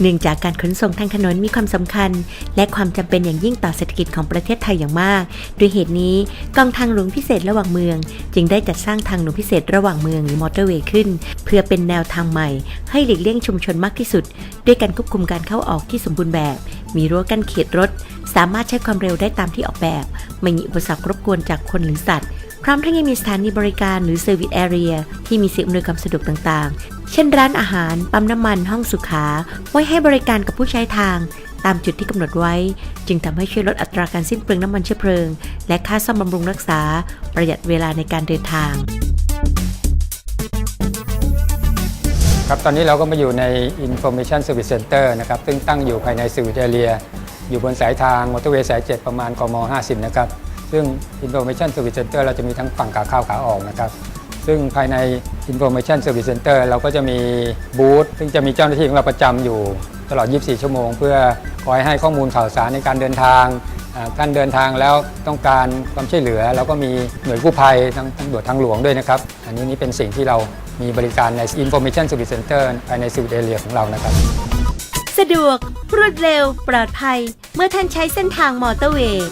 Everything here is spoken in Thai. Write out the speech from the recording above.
เนื่องจากการขนส่งทางถนนมีความสำคัญ และความจำเป็นอย่างยิ่งต่อเศรษฐกิจของประเทศไทยอย่างมาก ด้วยเหตุนี้กองทางหลวงพิเศษระหว่างเมือง จึงได้จัดสร้างทางหลวงพิเศษระหว่างเมืองหรือมอเตอร์เวย์ขึ้น เพื่อเป็นแนวทางใหม่ ให้หลีกเลี่ยงชุมชนมากที่สุด ด้วยการควบคุมการเข้าออกที่สมบูรณ์แบบ มีรั้วกั้นเขตรถ สามารถใช้ความเร็วได้ตามที่ออกแบบ ไม่มีอุปสรรครบกวนจากคนหรือสัตว์ พร้อมทั้งยังมีสถานีบริการหรือ Service Area ที่มีสิ่งอำนวยความสะดวกต่างๆ เช่นร้านอาหาร ปั๊มน้ำมัน ห้องสุขา ไว้ให้บริการกับผู้ใช้ทาง ตามจุดที่กำหนดไว้ จึงทำให้ช่วยลดอัตราการสิ้นเปลืองน้ำมันเชื้อเพลิง และค่าซ่อมบำรุงรักษา ประหยัดเวลาในการเดินทางครับตอนนี้เราก็มาอยู่ใน Information Service Center นะครับ ซึ่งตั้งอยู่ภายใน Service Area อยู่บนสายทางมอเตอร์เวย์สาย 7 ประมาณกม 50 นะครับ ซึ่ง Information Service Center เราจะมีทั้งฝั่งขาเข้าขาออกนะครับ ซึ่งภายใน Information Service Center เราก็จะมีบูธซึ่งจะมีเจ้าหน้าที่ของเราประจำอยู่ตลอด 24 ชั่วโมง เพื่อคอยให้ข้อมูลข่าวสารในการเดินทางอ่าท่านเดินทางแล้วต้องการความช่วยเหลือแล้วก็มีหน่วยกู้ภัยทั้งตำรวจทางหลวงด้วยนะครับ อันนี้นี่เป็นสิ่งที่เรามีบริการใน Information Service Center ภายใน Civil Area ของเรานะครับ สะดวกรวดเร็ว ปลอดภัย เมื่อท่านใช้เส้นทางมอเตอร์เวย์